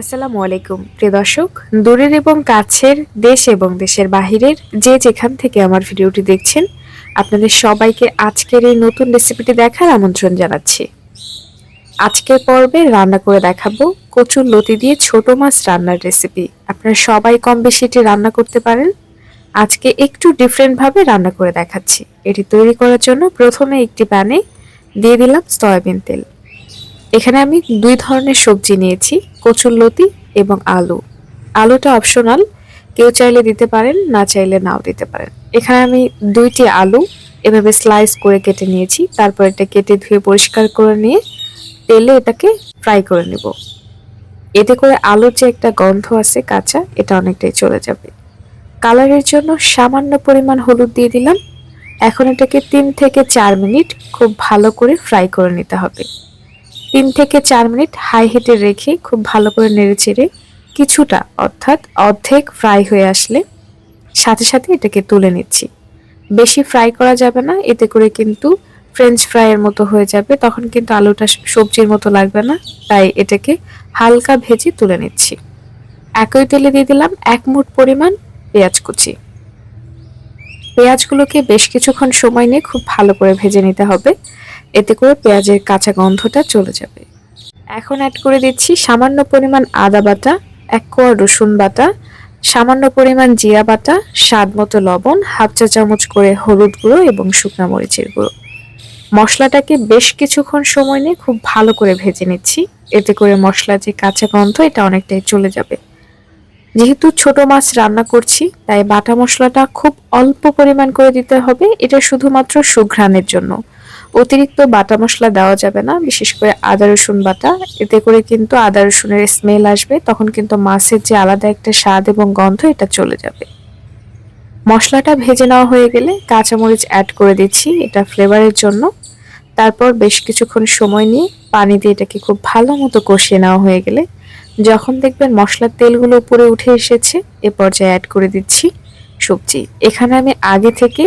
আসসালামু আলাইকুম, প্রিয় দর্শক। দূরের এবং কাছের দেশ এবং দেশের বাহিরের যে যেখান থেকে আমার ভিডিওটি দেখছেন, আপনাদের সবাইকে আজকের এই নতুন রেসিপিটি দেখার আমন্ত্রণ জানাচ্ছি। আজকের পর্বে রান্না করে দেখাবো কচুর লতি দিয়ে ছোট মাছ রান্নার রেসিপি। আপনারা সবাই কম বেশি এটি রান্না করতে পারেন। আজকে একটু ডিফারেন্টভাবে রান্না করে দেখাচ্ছি। এটি তৈরি করার জন্য প্রথমে একটি প্যানে দিয়ে দিলাম সয়াবিন তেল। এখানে আমি দুই ধরনের সবজি নিয়েছি কচুরলতি এবং আলু। আলুটা অপশনাল কেউ চাইলে দিতে পারেন, না চাইলে নাও দিতে পারেন। এখানে আমি দুইটি আলু এভাবে স্লাইস করে কেটে নিয়েছি, তারপর এটা কেটে ধুয়ে পরিষ্কার করে নিয়ে তেলে এটাকে ফ্রাই করে নেব। এতে করে আলুর যে একটা গন্ধ আছে কাঁচা, এটা অনেকটাই চলে যাবে। কালারের জন্য সামান্য পরিমাণ হলুদ দিয়ে দিলাম। এখন এটাকে তিন থেকে চার মিনিট খুব ভালো করে ফ্রাই করে নিতে হবে। তিন থেকে চার মিনিট হাই হিটে রেখে খুব ভালো করে নেড়ে চেড়ে কিছুটা, অর্থাৎ অর্ধেক ফ্রাই হয়ে আসলে সাথে সাথে এটাকে তুলে নিচ্ছি। বেশি ফ্রাই করা যাবে না, এতে করে কিন্তু ফ্রেঞ্চ ফ্রাইয়ের মতো হয়ে যাবে, তখন কিন্তু আলুটা সবজির মতো লাগবে না, তাই এটাকে হালকা ভেজে তুলে নিচ্ছি। একই তেলে দিয়ে দিলাম এক মুঠ পরিমাণ পেঁয়াজ কুচি। পেঁয়াজগুলোকে বেশ কিছুক্ষণ সময় নিয়ে খুব ভালো করে ভেজে নিতে হবে। এতে করে পেঁয়াজের কাঁচা গন্ধটা চলে যাবে। এখন অ্যাড করে দিচ্ছি সামান্য পরিমাণ আদা বাটা, এক কোয়া রসুন বাটা, সামান্য পরিমাণ জিরা বাটা, স্বাদ মতো লবণ, হাফ চা চামচ করে হলুদ গুঁড়ো এবং শুকনা মরিচের গুঁড়ো। মশলাটাকে বেশ কিছুক্ষণ সময় নিয়ে খুব ভালো করে ভেজে নিচ্ছি। এতে করে মশলা যে কাঁচা গন্ধ, এটা অনেকটাই চলে যাবে। যেহেতু ছোট মাছ রান্না করছি, তাই বাটা মশলাটা খুব অল্প পরিমাণ করে দিতে হবে। এটা শুধুমাত্র সুঘ্রাণের জন্য। অতিরিক্ত বাটা মশলা দেওয়া যাবে না, বিশেষ করে আদা রসুন বাটা। এতে করে কিন্তু আদা রসুনের স্মেল আসবে, তখন কিন্তু মাছের যে আলাদা একটা স্বাদ এবং গন্ধ, এটা চলে যাবে। মশলাটা ভেজে নেওয়া হয়ে গেলে কাঁচামরিচ অ্যাড করে দিচ্ছি এটা ফ্লেভারের জন্য। তারপর বেশ কিছুক্ষণ সময় নিয়ে পানি দিয়ে এটাকে খুব ভালো মতো কষিয়ে নেওয়া হয়ে গেলে, যখন দেখবেন মশলার তেলগুলো উপরে উঠে এসেছে, এ পর্যায়ে অ্যাড করে দিচ্ছি সবজি। এখানে আমি আগে থেকে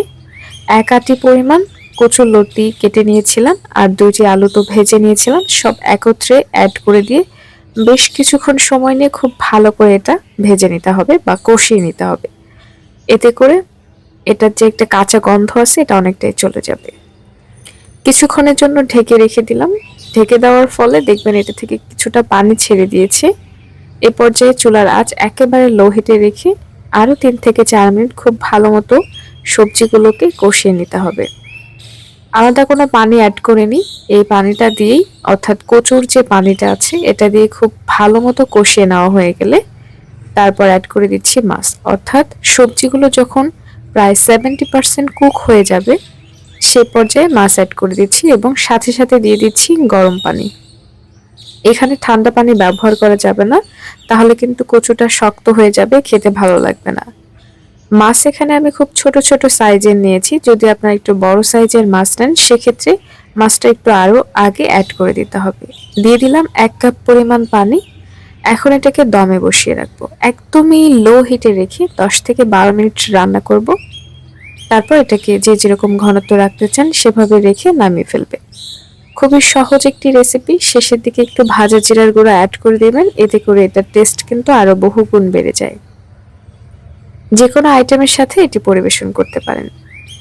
এক আটি পরিমাণ কচুর লতি কেটে নিয়েছিলাম আর দুইটি আলু তো ভেজে নিয়েছিলাম, সব একত্রে অ্যাড করে দিয়ে বেশ কিছুক্ষণ সময় নিয়ে খুব ভালো করে এটা ভেজে নিতে হবে বা কষিয়ে নিতে হবে। এতে করে এটার যে একটা কাঁচা গন্ধ আছে এটা অনেকটাই চলে যাবে। কিছুক্ষণের জন্য ঢেকে রেখে দিলাম। ঢেকে দেওয়ার ফলে দেখবেন এটা থেকে কিছুটা পানি ছেড়ে দিয়েছে। এ পর্যায়ে চুলার আঁচ একেবারে লো হিটে রেখে আরও তিন থেকে চার মিনিট খুব ভালো মতো সবজিগুলোকে কষিয়ে নিতে হবে। আলাদা কোনো পানি অ্যাড করে নিই এই পানিটা দিয়েই, অর্থাৎ কচুর যে পানিটা আছে, এটা দিয়ে খুব ভালো মতো কষিয়ে নেওয়া হয়ে গেলে তারপর অ্যাড করে দিচ্ছি মাছ। অর্থাৎ সবজিগুলো যখন প্রায় সেভেন্টি পার্সেন্ট কুক হয়ে যাবে, সে পর্যায়ে মাছ অ্যাড করে দিচ্ছি এবং সাথে সাথে দিয়ে দিচ্ছি গরম পানি। এখানে ঠান্ডা পানি ব্যবহার করা যাবে না, তাহলে কিন্তু কচুটা শক্ত হয়ে যাবে, খেতে ভালো লাগবে না। মাছ এখানে আমি খুব ছোট ছোট সাইজের নিয়েছি। যদি আপনারা একটু বড় সাইজের মাছ নেন, সেক্ষেত্রে মাছটা একটু আরও আগে অ্যাড করে দিতে হবে। দিয়ে দিলাম এক কাপ পরিমাণ পানি। এখন এটাকে দমে বসিয়ে রাখব। একদমই লো হিটে রেখে দশ থেকে বারো মিনিট রান্না করব। তারপর এটাকে যে যেরকম ঘনত্ব রাখতে চান, সেভাবে রেখে নামিয়ে ফেলবে। খুবই সহজ একটি রেসিপি শেষের দিকে একটু ভাজা জিরার গুঁড়ো অ্যাড করে দেবেন। এতে করে এটার টেস্ট কিন্তু আরও বহুগুণ বেড়ে যায়। যে কোনো আইটেমের সাথে এটি পরিবেশন করতে পারেন।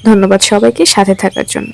ধন্যবাদ সবাইকে সাথে থাকার জন্য।